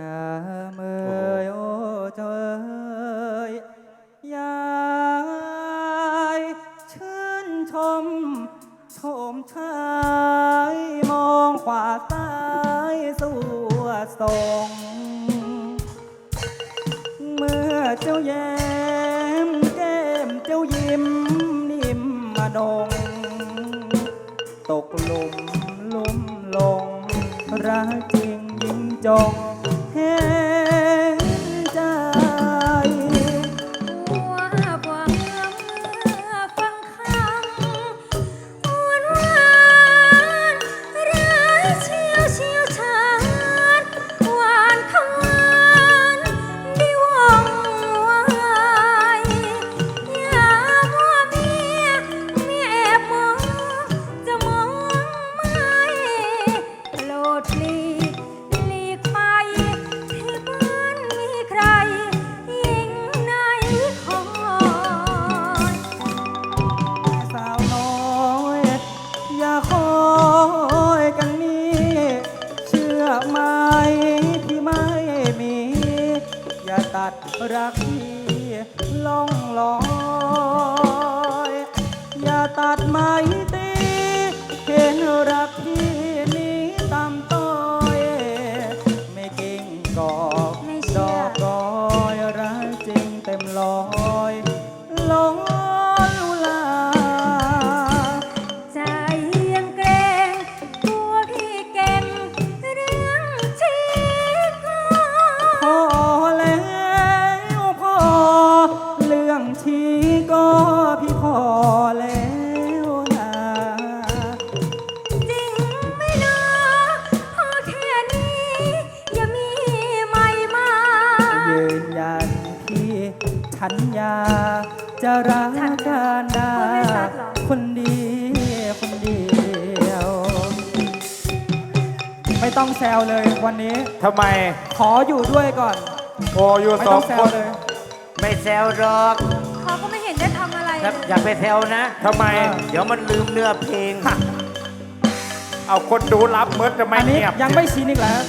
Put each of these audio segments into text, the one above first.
งามเอ่ยโอ้เจ้าเอ่ยยายชื่นชม ชมชายมองขวาซ้ายสู่ทรงเมื่อเจ้าแย้มแก้มเจ้ายิ้มนิ่มมาดง ตกหลุมลุ่มลงรักจริงยิ่งจง เตัดรักพี่ล่องลอย อย่าตัดไม้ ฉันยาจะรักกันดาคนดีคนเดียว ไม่ต้องแซวเลยวันนี้ ทำไม ขออยู่ด้วยก่อน โออยู่ไม่สต้อองงแซคว นเลย ไม่แซวหรอกเขาก็ไม่เห็นได้ทำอะไรอย่าอย่าไปแซวนะ ทำไม เดี๋ยวมันลืมเนื้อเพลง เอาคนดูรับเมิดจะไม่อันนี้เงียบยังไม่ชินอีกแล้ว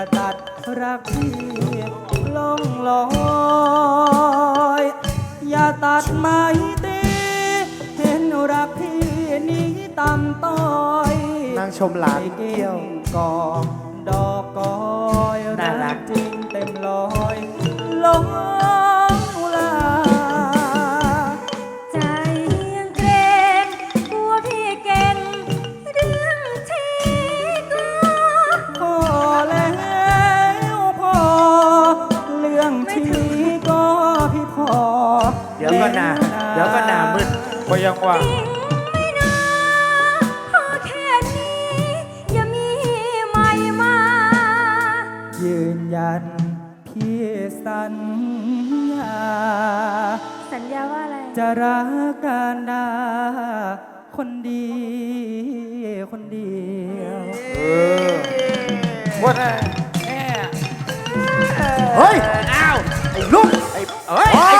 อย่าตัดรักพี่ล่องลอยอย่าตัดไม้ตีเห็นรักพี่นี้ตำต้อย นั่งชมหลานไม่เกี่ยวกอกดอกกอ วก็หนามืดก็ยังว่าจริงไม่นะพอแค่นี้อย่ามีใหม่มายืนยันพี่สัญญา สัญญาว่าอะไร จะรักกันดาคนดีคนเดียวเออว่าไงเฮ้ย อ้าว ไอ้ลูกไอ้เฮ้ยไอ้เพชร